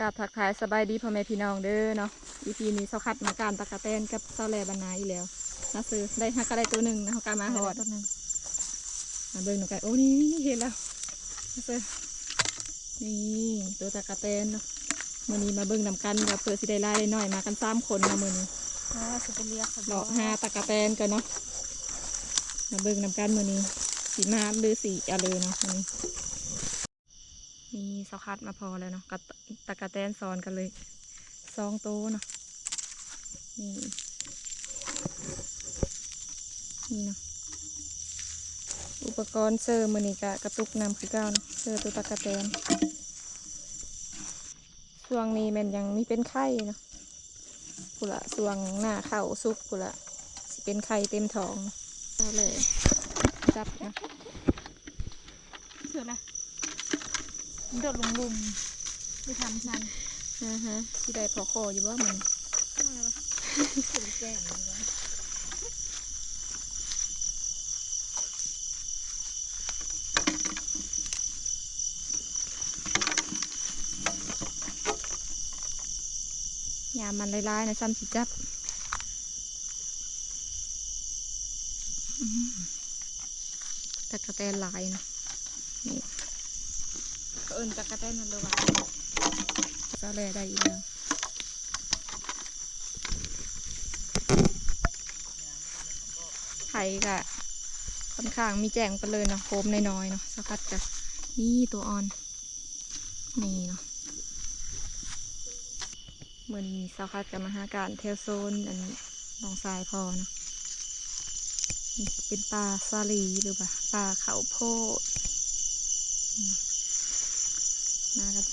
กราบทักทายสบายดีพ่อแม่พี่น้องเด้อเนาะ EP นี้เสาคัดมาการตะกะแตนกับเสาแลบรรณาอีแล้วนะซื้อได้ฮักก็ได้ตัวหนึ่งนะเขาการมาหอดต้นหนึ่งมาเบิ่งหนูกันโอ้นี่นี่เห็นแล้วนะซื้อนี่ตัวตะกะแตนเนาะมื่อนี้มาเบิ่งนำกันกับเพื่อสิได้ไล่ได้หน่อยมากันสามคนเนาะมื่อนี้อ่าสุเป็นเรียกค่ะเลาะหาตะกะแตนกันเนาะมาเบิ่งนำกันมื่อนี้สีมาหรือสีอะไรเนาะมื้อนี้ มีสาคัดมาพอแล้วเนาะกับตะกะแตนซ้อนกันเลยสองโตเนาะนี่นี่เนาะอุปกรณ์เซอร์มือนี้กะกระตุกน้ำคือเก้าเนาะเซอร์ตัวตะกะแตนช่วงนี้มันยังมีเป็นไข่เนาะกุละสวงหน้าเข่าซุกกุละสิเป็นไข่เต็มท้องเอาเลยจับนะเสือนะ โดดลงลุมไม่ทำซันนะฮะที่ได้พอคออยู่บ่มันอะไรวะสุดแก่เลยามันลายๆนะซ้ำสิจับตะกะแตนลายนะ อิญตะกะแตนมันเลยว่าจะแลได้อีกแล้วไข่กะค่อนข้างมีแจงไปเลยเนาะโคมน้อยๆเนาะสักพัดกะนี่ตัวอ่อน นี่เนาะเหมือนมีสาวคัดกับมาหาการเทลโซนอันหนองทรายพอเนาะเป็นปลาซาลีหรือว่าปลาเขาโพด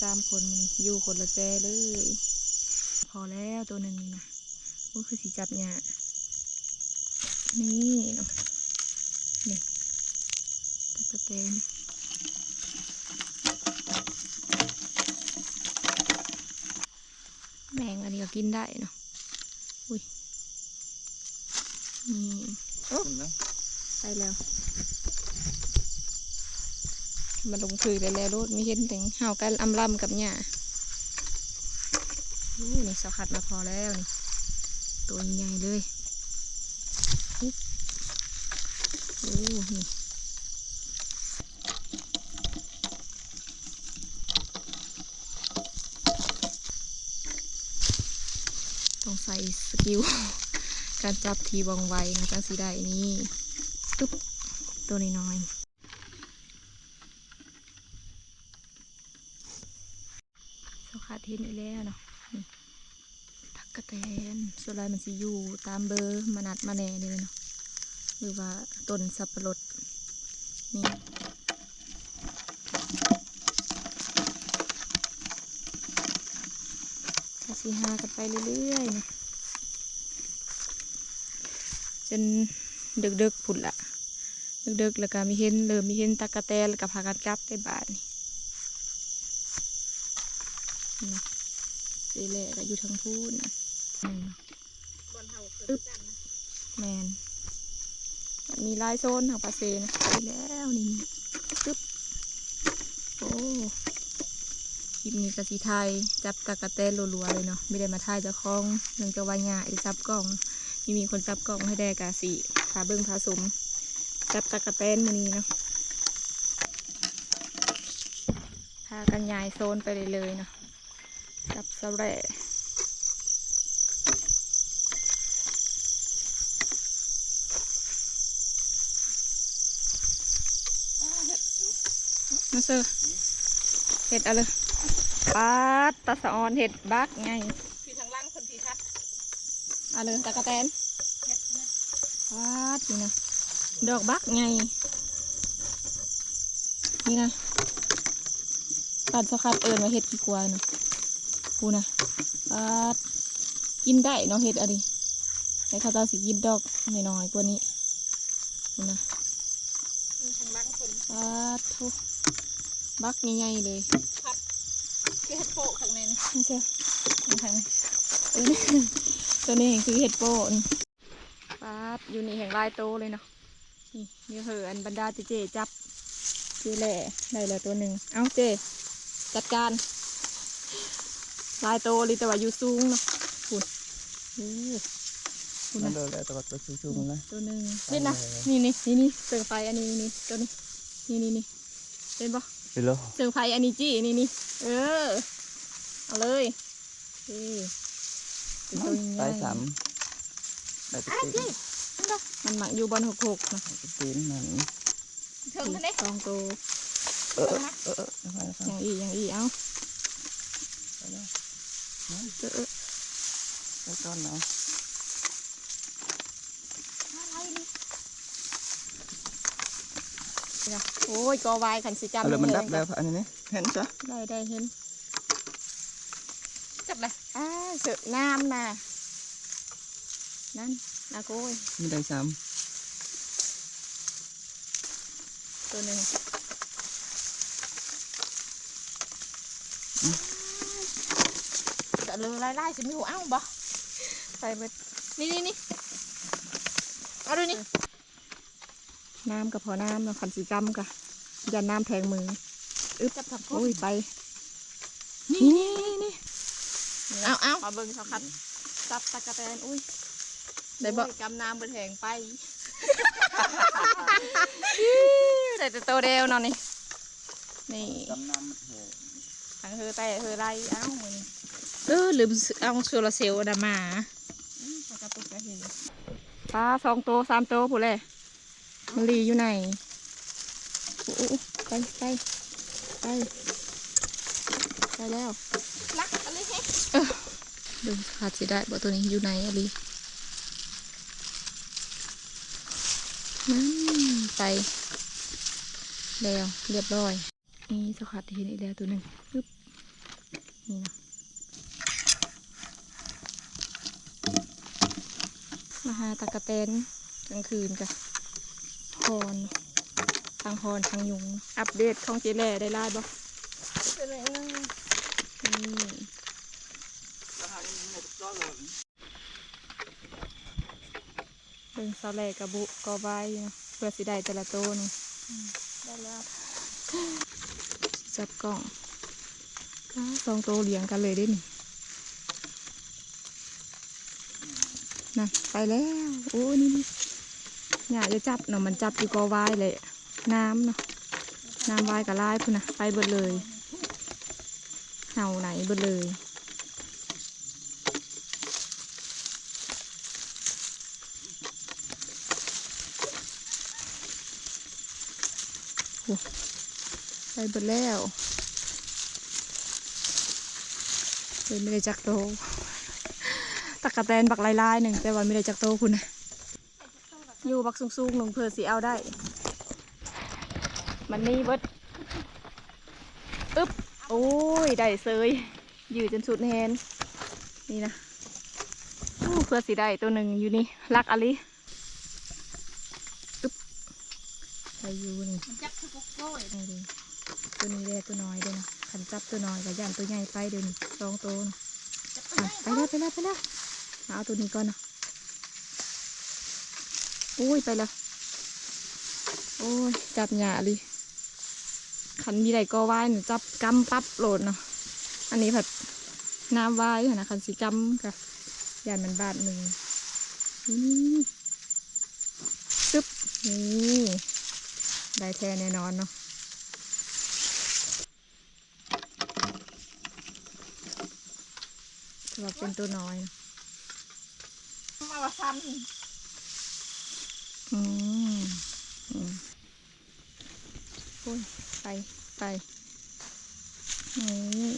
อืมมากันจามคนมันอยู่คนละแจเลย พอแล้วตัวหนึ่งนี่นะโอ้คือสีจับเนี่ยากนี่เนาะนี่ตะกะแตนแมงอันนี้ก็กินได้เนาะอุ้ยนี่โอ้ใส่แล้ว มันลงคือได้แล้วรถไม่เห็นถึงเห่ากันอำลำกับหญ้าอู้นี่สกัดมาพอแล้วนี่ตัวใหญ่เลยโอ้นี่ต้องใส่สกิลการจับทีวองไวนะจังสีได้นี่ตุ๊บตัวน้อยๆสขา เทนอีแล้วเนาะนี่ทักกะแตนส่วนลายมันสิอยู่ตามเบอร์มานัดมาแน่นี่เลยเนาะหรือว่าต้นสับปะรดนี่ก็สิหากันไปเรื่อยๆนะจนดึกๆผุดละดึกๆแล้วก็มีเห็นเริ่มมีเห็นตะกะแตนแล้วก็พากันกลับได้บาทนี่นะ สีแหละก็อยู่ทางพูนนี่เนาะบอลเห่าเกิดกันนะแมนมันมีหลายโซนทางปาเซนะไปแล้วนี่นี่ตึ๊บโอ้คลิปนี้กสีไทยจับตะกะแตนรัวๆเลยเนาะไม่ได้มาถ่ายเจ้าของเนื่องจากว่าหยาไอ้จับกล้องมีมีคนจับกล้องให้ได้กาสีพาเบิ้งพาสมจับตะกะแตนมานี้เนาะพากันย้ายโซนไปเลยเลยๆเนาะ จับสะแหร่มาเซอร์เห็ดอะไรปาดตาสะออนเห็ดบักไงพี่ทางล่างคนพี่คัดเอาเลยตะกะแตนเฮ็ดเฮ็ดวาดนี่นะดอกบักไงนี่นะปัดสคัดเอิญมาเห็ดกี่กวายเนาะ กูนะวาดกินได้เนาะเห็ดอะไรแต่เขาเจ้าสิกินดอกน้อยๆกว่านี้กูนะมีทางล่างคนวาดทุบักใหญ่ๆเลยคือเฮ็ดโปะข้างในนะนี่เชียวนี่ทางนี้เออตัวนี้คือเห็ดโป้นวาดอยู่นี่แห่งลายโตเลยเนาะนี่นี่คืออันบรรดาเจเจจับเจแหล่ได้แล้วตัวหนึ่งเอาเจจัดการ ลายโตเลยแต่ว่าอยู่สูงเนาะคุณโอ้คุณมันนะโดนแล้วตัวตัวชูๆนะตัวหนึ่งนี่นะนี่นี่นี่นี่เสือไฟอันนี้นี่ตัวนี้นี่นี่นี่เห็นปะไปโลเสือไฟอันนี้จี้นี่นี่เออเอาเลยนี่เป็นตัวใหไปญ่สามไปตะตีนมันหมักอยู่บนหกหกนะตะตีนมันเถิงท่านเด้สองตัวเออเออเออไปไปอย่างอีอย่างอีเอ้าไปแล้ว เออเออไปต้นเนาะนี่นะโอ้ยกอวายขันสิจำเอาเลยมันดับแล้วอันนี้เห็นจ้ะได้ได้เห็นจับเลยอ่าเสือน้ำนะนั่นนาโก้ยมีได้สามตัวหนึ่ง จะเลยไล่ไล่สิมีหัวเอ้าบ่ใส่ไปนี่นี่นี่เอาดูนี่น้ำกับพอน้ำเนาะขันสีจำกะยันน้ำแทงมืออึ๊บจับทำโคโอ้ยไป นี่นี่นี่เอาเอามาเบิ่งเขาคัดจับตะกะแตนอุ้ยได้บ่โอ้ยกำน้ำบนแทงไปได้แต่โตวเดียวเนาะนี่นี่กำน้ำมันโหทางเธอแต่เธอไรเอ้ามือนี่ เออลืมเอาโซลาร์เซลล์น่ะมาปลากระตุกกระเห็นปลาสองโตวสามโตวผู้เลยมันรีอยู่ไหนโอ้โอ้ไปไปไปไปแล้วลักอะไรเฮ้ดูขาดสิได้บ่ตัวนี้อยู่ไหนอะลีนั่นไป แล้วเรียบร้อย นี่สกัดเห็นอีกแล้วตัวหนึ่งปึ๊บนี่นะ มาหาตะกะแตนกลางคืนกะฮอนทางฮอนทางยุง อัปเดตของเจแล่ได้ไล่บ่นี่เบิ่งเสาแหลกกระบุกอใบเนาะเพื่อสิได้แต่ละโตวนี่ได้แล้วจับกล่องอ้าสองโตวเลี้ยงกันเลยเด้นี่ นั่นไปแล้ว โอ้นี่นี่อย่จะจับเนาะมันจับอยู่กอไว้เลยน้ำเนาะน้ำไว้กับลายพุ่นนะไปเบิดเลยเห่าไหนเบิดเลยไปเบิดแล้วเลยไม่ได้จักโต ตะกะแตนบักลายๆหนึ่งแต่ว่าไม่ได้จักโตคุณนะอยู่บักสูงๆลงเพื่อสีเอาได้ มันนี่เบิดอึ๊บโอ้ยได้เซยอยืดจนสุดแฮนนี่นะเพื่อสีได้ตัวหนึ่งอยู่นี่ลักอลิอึ๊บไปอยู่นี่มันจับทุกโก้ยดิตัวนี้แลตัวน้อยเด้อนะขันจับตัวน้อยกับย่านตัวใหญ่ไปเดินสองตัวไปแล้วไปแล้วไปแล้ว เอาตัวนี้ก่อนนะอุ้ยไปแล้ว โอ้ย จับหยาเลยขันมีไรก็ว่ายหนูจับกำปั๊บโหลดเนาะ อันนี้ผัดน้ำว่ายนะขันสีกำกับยานมันบาดมือนี่ตึ๊บนี่ได้แท้แน่นอนเนาะสำหรับเป็นตัวน้อยนะ ว่าซ้อืมอืมโอ้ยไปไปนี่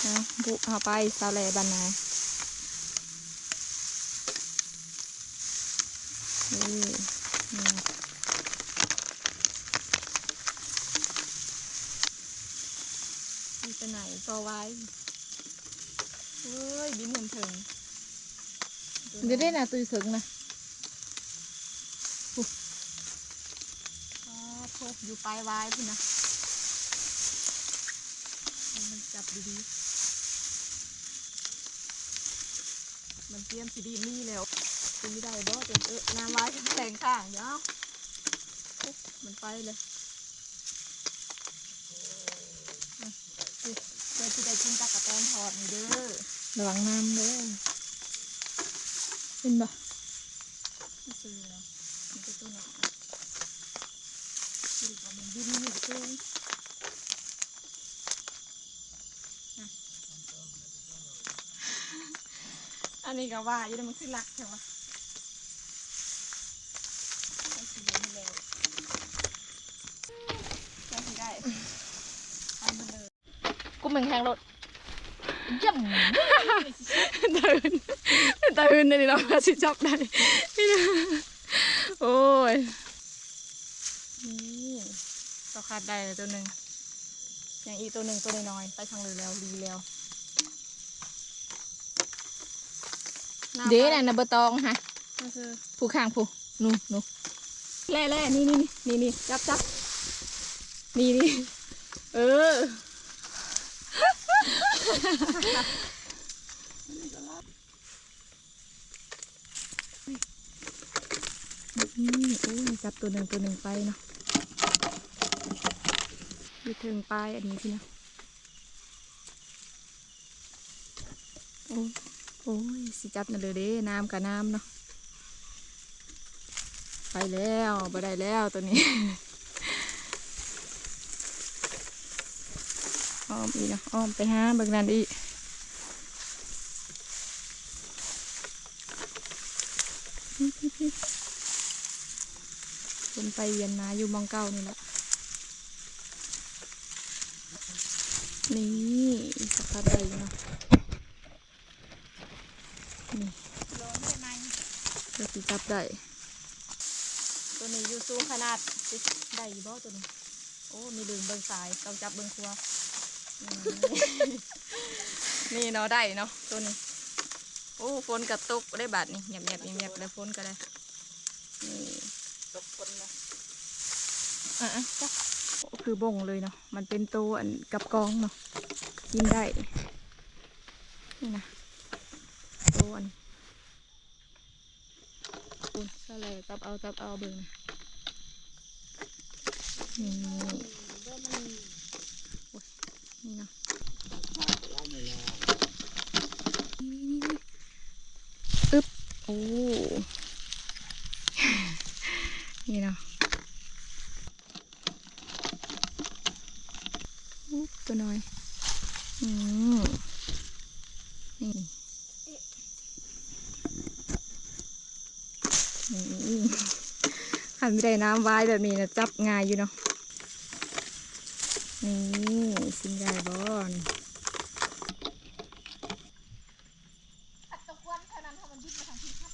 เอาบุเอาไปสาแลบันนานี่นี่มี ไปไหนก็ไว้เฮ้ยบินถึงถึงำเดี๋ยวได้นะตุยถึงนะอ๋อพบอยู่ปลายไว้พี่นะให้มันจับดีๆ มันเตรียมสีดีนี่แล้วตีได้บ่เต็มเออน้ำไว้แทงข้างเดี๋ยวเอาปุ๊บมันไปเลย เดี๋ยวจะได้กินตะกะแตนท อดนี่เด้อระวังน้ำเด้อเป็นบ่ที่ซื้อแล้วมันเป็นตัวหนอนดูว่ามันดิ้นอยู่เกินอันนี้ก็ว่าอยู่แต่มันคือรักใช่ปะไอ้สีเหลืองนี่แล้วจะสิได้เอามันเลยกูเหมือนแข่งรถย่ำ ตื่นตื่นในนี้เราสิจับได้โอ้ยนี่เราขาดได้แล้วตัวหนึ่งยังอีกตัวหนึ่งตัวน้อยๆไปทางเลยแล้วดีแล้วำเด้น่ะไปนะเบอร์ตองฮะก็คือผู้ข้างผู้นู่นนู่นแล่แล่นี่นี่นี่นี่จับจับนี่นี่เออ อืมโอ้ยจับตัวหนึ่งตัวหนึ่งไปเนาะอยู่ถึงปลายอันนี้พี่นะโอ้โอ้ยสิจับนั่นเลยเด้น้ำกับน้ำเนาะไปแล้วบ่ได้แล้วตัวนี้ อ้อมอีกนะอ้อมไปหาเบิ่งนั่นอีกคนไปเวียนมาอยู่มองเก้านี่แหละนี่สภาพใดเนาะนี่ลงได้ไหมเดี๋ยวสิจับได้ตัวนี้อยู่สูงขนาดได้บ่ตัวนี้โอ้ มีดึงเบิ่งสายต้องจับเบิ่งครัว นี่เนาะได้เนาะตัวนี้ โอ้ฝนกระตุกได้บาดนี่เงียบเงียบเงียบแล้วฝนก็ได้นี่ตกคนนะอะอะคือบ่งเลยเนาะมันเป็นตัวอันกับกองเนาะกินได้ นี่นะตัวอันคุณสลายจับเอาจับเอาเบิ่งนะนี่โอ้ยนี่เนาะอึ๊บ โอ้ นี่เนาะตัวน้อย อืมนี่นี่ขันไม่ได้น้ำไว้แบบนี้นะจับง่ายอยู่เนาะ นี่สิงได้บอน อัดตะกวนเท่านั้นถ้ามันดิ้นมาทางที่ครับ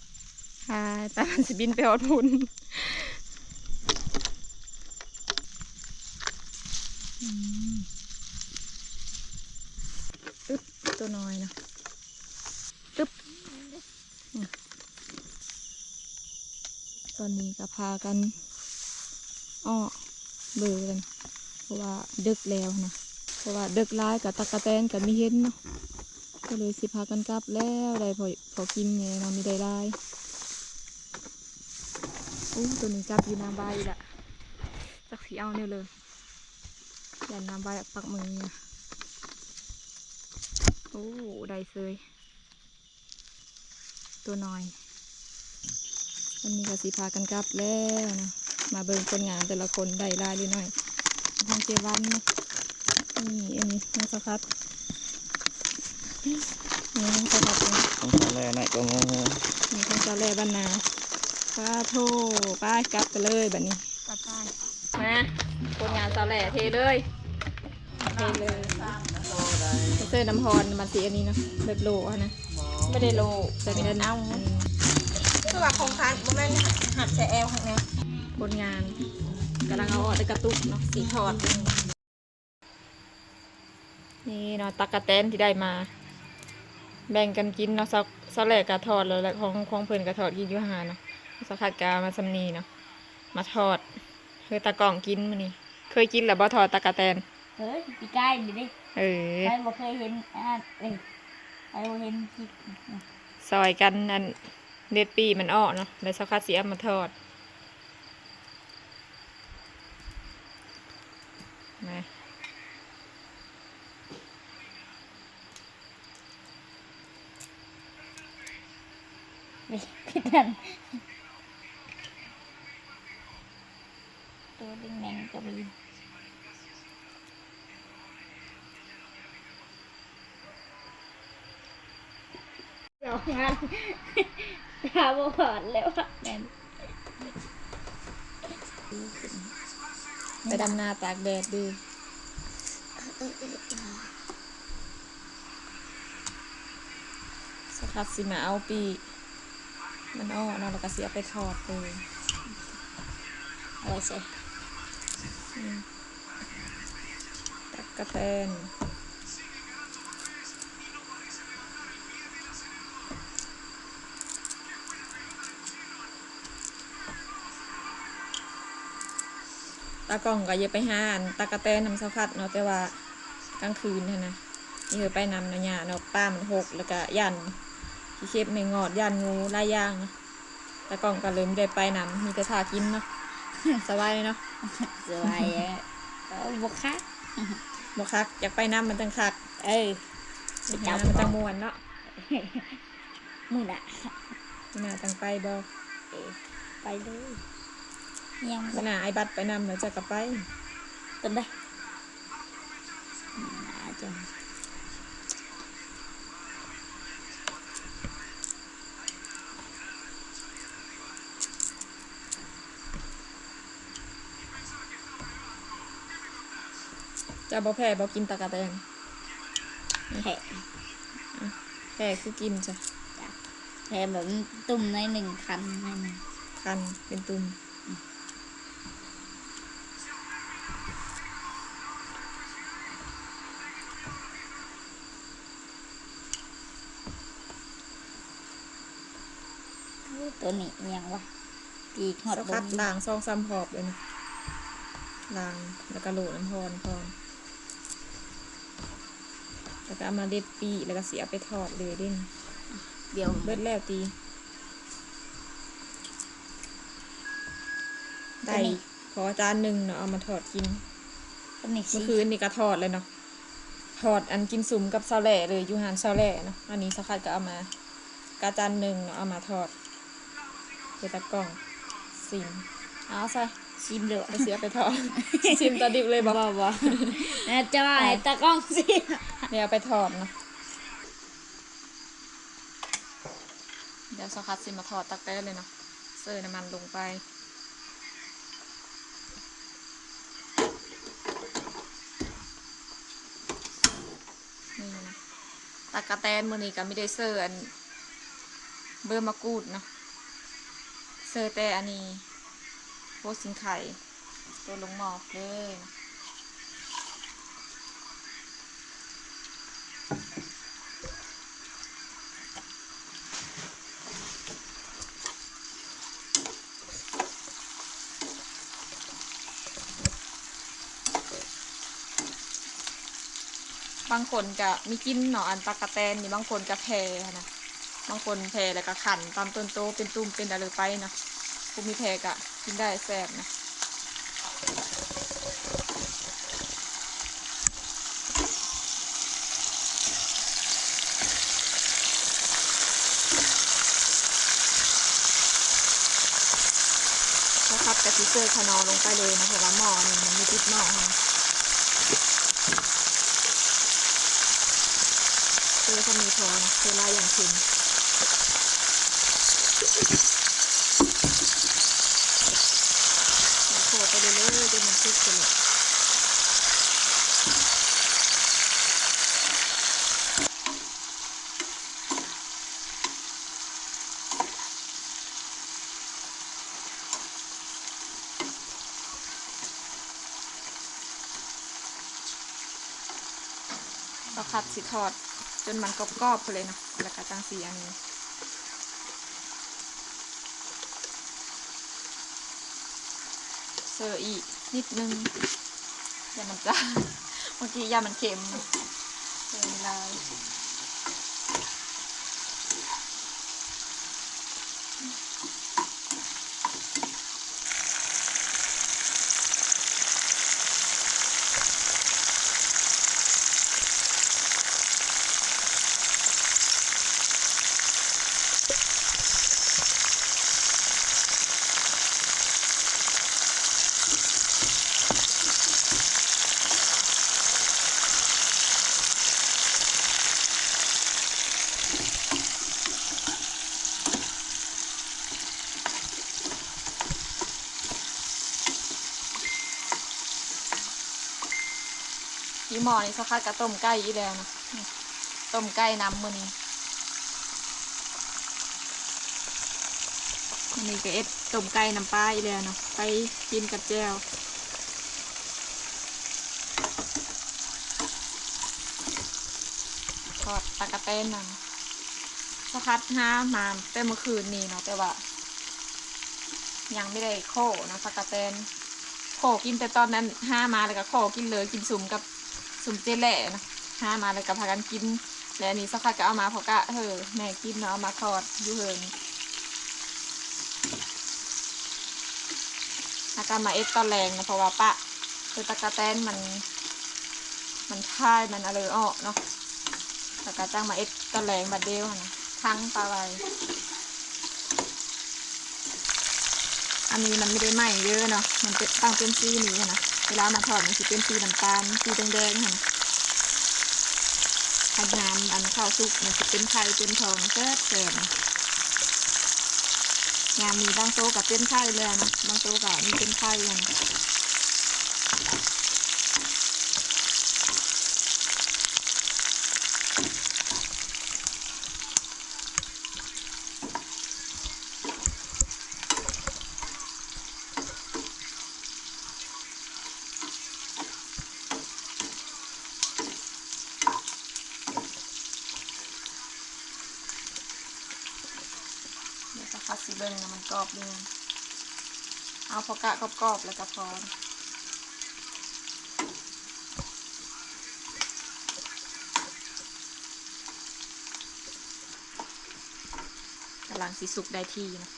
ใช่แต่มันสิ บินไปฮอดพุ่นอึ๊บตัวน้อยเนาะอึ๊บตอนนี้ก็พากันอ้อเบื่อกันเพราะว่าดึกแล้วนะเพราะว่าดึกร้ายกับตะกะแตนกับมีเห็นเนาะก็เลยสิพากันกลับแล้วได้พอพอกินไงเราะมีได้ได้ อู้ตัวนี้จับอยู่น้ำใบละจักสีเอาเนี่ยเลยยันน้ำใบปักมือนะโอ้ได้เซยตัวน้อยวันนี้ก็สิพากันกลับแล้วนะมาเบิ่งคนงานแต่ละคนได้ลายหรือน้อยทางเจวันเนาะนี่อันนี้น้องสะพัดนี่น้องสะพัดเนาะของทะเลไหนก็งงมีคนจะแลบ้านนา ป้าโทป้ากลับกันเลยแบบนี้ตัดไปมาคนงานสาวแหล่เทเลยเทเลยเสื้อน้ำพรมันสีอันนี้เนาะแบบโลอะนะไม่ได้โลแต่เป็นเอาคือว่าโครงการโมเมนต์หัดใส่แอลข้างในคนงานกำลังเอาออกได้กระตุกเนาะสีทอด นี่เนาะตักกะแตนที่ได้มา แบ่งกันกินเนาะสักสักแหลกกะทอดแล้วแหละของของเพิ่นกะทอดกินอยู่หาเนาะ สักขัดกามาสำนีเนาะมาทอดเคยตะกล่องกินมานี่เคยกินหรือบ่ทอดตะกะแตนเฮ้ยปีกายดิดิเออไอ้บ่เคยเห็นอ่าเอ้ยไอ้บ่เห็นคลิปซอยกันนั่นเด็ดปีมันออกเนาะแล้วสักขัดเสียอมาทอดมาพี่ตัน งแมงก็มีเดี๋ยวงานตาบอดแล้วอะแมนไปดำนาตากแดดดูสักัดสิมาเอาปี มันอ้อนาะแล้วก็เสียไปทอดเลยอาไว้ใส่ ตักกะแตนตากล้องก็อย่าไปหานตากะแตนนำสกัดเนาะแต่ว่ากลางคืนนะนะนี่คือไปนำเนาะหยาเนาะป้ามันหกแล้วก็ยันขี้เข็บไม่งอดยันงูลายย่างนะตากล้องก็เลยไม่ได้ไปนำมีแต่ทากินเนาะ สบายเลยเนาะสบายอะเอาบกคักบอกคักอยากไปน้ำมันจังคัก เอออยากไปน้ำมันจังมวนเนาะมือน่ะขนาจังไปบอเออไปเลยยังขนาไอ้บัตรไปนำแล้วจะกลับไปต้นได้น่าจะ จะบอแพ้บอกินตะกะแตนแผลแพ้คือกินจ้ะแผลแบบตุ่มในอยหนึ่งคันในอยหนึ่งคันเป็นตุ่มอู้ตัวนี้ยังวะปีกหอดสบคัดนล้างซองซ้ำหอบเลยนะล้างแล้วก็โหลดน้ำพรพร แล้วก็เอามาเด็ดปีแล้วก็เสียไปทอดเลยเด่นเดี๋ยวเบิดแล้วตีได้พอจานหนึ่งเนาะเอามาทอดกินตัวนี้สิเมื่อคืนนี่ก็ทอดเลยเนาะทอดอันกินสุ่มกับซาแหล่เลยอยูฮานซาแหล่เนาะอันนี้สักคัดก็เอามากาจานหนึ่งเนาะเอามาทอดเดี๋ยวตะกล่องซิมเอาใส่ชิมเดี๋ยวไปเสียไปทอดชิมตอนดิบเลยบอกบ่บ่น่าจะว่าให้ตากล้องสิ เดี๋ยวไปทอดเนาะเดี๋ยวสกคัดซิมมาทอดตักแต้เลยเนาะเสิร์น้ำมันลงไปนี่นะตากะแตนมือนี้ก็ไม่ได้เสิร์อันเบอร์มะกรูดเนาะเสิร์แต่อันนี้โพสิงไข่ตัวลงหมอกเลยนะ บางคนก็มีกินเนาะอันตากกะแตนนี่บางคนก็แพ้นะบางคนแพ้แล้วก็ขันตามต้นโตเป็นตุ่มเป็นอะไรไปเนาะผู้มีแพ้ก็กินได้แซ่บนะเขาพับกะทิเซอร์คานอลงไปเลยนะเพราะว่าหม้อนี่มันมีติดหม้อค่ะเซ อร์เขามีพอนเซอร์ลาอย่างเค็มโขลกไปเรื่อยๆจนมันสุกเลยเราคัดสิทอด จนมันกรอบๆไปเลยนะแล้วก็จังสีอันนี้เซอร์อีกนิดนึงอย่ามันจะเมื่อกี้ยามันเค็มเค็มลาย หมอนี่สักพักกะต้มไก่อีแล้วนะต้มไก่น้ำมือนี้อันนี้ก็เอ็ดต้มไก่น้ำปลาอีแล้วเนาะไปกินกับแจวทอดตะกะเต้นนั่นสักพักห้ามาแต่เมื่อคืนนี้เนาะแต่ว่า ยังไม่ได้โคเนาะตะกะเต้นโขกินแต่ตอนนั้นห้ามาเลยก็โขกินเลยกินสุ่มกับ สมเจแหล่นะห้ามาเลยกับพากันกิน แล้วนี้สักพักก็เอามาเพอกะเออแม่กินเนาะเอามาทอดอยูเฮินแล้วก็มาเอ็กตอนแรงนะเพราะว่าปะคือตะกะแตนมัน มันค่ายมันอะไรอ้อเนาะแล้วก็จ้างมาเอ็กตอนแรงบัดเดียวนนะทั้งปลาไหล อันนี้มันไม่ได้ไหม้เยอะเนาะ มันเป็นตั้งเป็นสีนี้อะนะ เวลามาทอดมันจะเป็นสีน้ำตาลสีแดงๆค่ะอันน้ำอันข้าวสุกมันจะเป็นไข่เป็นทองแซ่บแซ่บนงานมีบางโต๊ะกับเป็นไข่เลยนะบางโต๊ะกับมีเป็นไข่อะนะเดี๋ยวจะคัดสีเบิ้งนะมันกรอบ เลยเอาพอกะกรอบๆแล้วก็พอนะกำลังสีสุกได้ที่นะ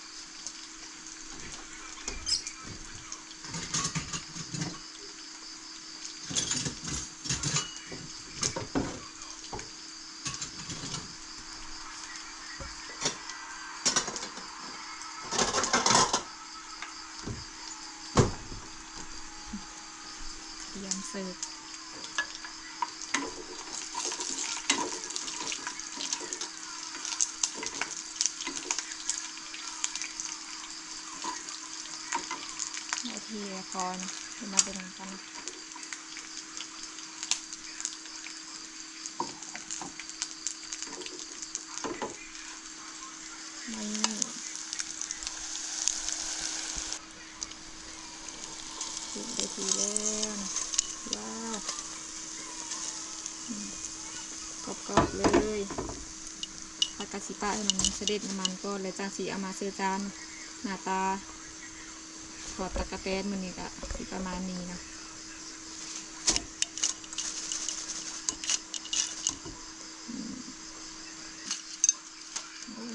เตรียมเสิร์ฟนา ทีพอนะเดี๋ยวมาดูกันนะนี่สิบนาทีแล้วนะว้าวกรอบๆเลยปากกาสิปะให้มันเสด็จน้ำมันก็เลยจางสีเอามาเสือจานหน้าตา ถอดตะกะแตนมันนี่ก็สิประมาณนี้นะอืมโอ้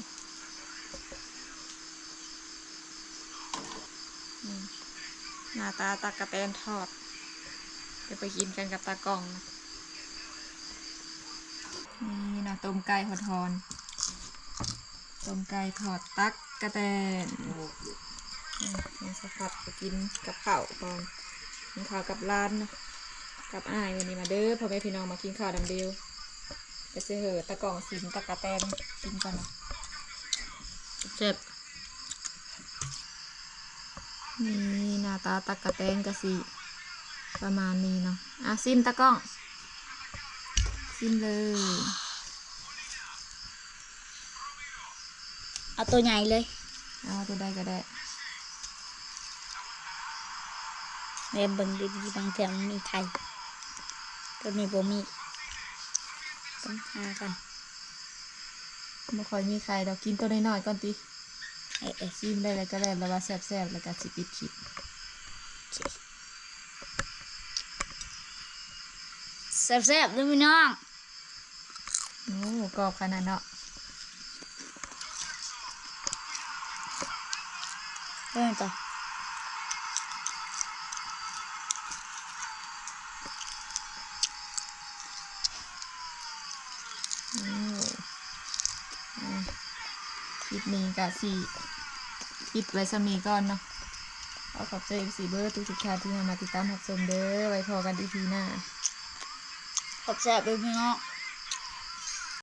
อืมหน้าตาตะกะแตนทอดเดี๋ยวไปกินกันกับตากล้องนะนี่นะต้มไก่หอดทอนต้มไก่ทอดตักกระแตนอื มนี่สกัดไปกินกับข้าวก่อนกินข้าวกับร้านนะกับอ้ายวันนี้มาเด้อพ่อแม่พี่น้องมากินข้าวดำเดียวไปเสเหอะตะกล่องสินตะกะแตนกินกันนะเจ็บนี่หน้าตาตะกะแตนกะสีประมาณนี้เนาะอะซิมตะกล้องซิมเลยเอาตัวใหญ่เลยเอาตัวใดก็ได้ เรียนเบิ่งดีๆบางเทีมันมีไข่ตัวนี้บ่มีต้องหากันไม่ค่อยมีใครเรากินตัวน้อยๆก่อนติเอ๊ะเอ๊ะซิมได้เลยก็ได้แล้วว่าแซ่บๆแล้วก็สิปิดคลิปแซ่บๆด้วยพี่น้องโอ้กรอบขนาดเนาะเรื่องต่อ โอ้อะคลิ ปนี้ก็สิปิดไว้สมีก่อนเนาะขอขอบใจสีเบอร์ทุกๆท่านที่มาติดตามรับชมเด้อไว้พอกันอีพีหน้าขอบใจเบด้วยพี่น้อง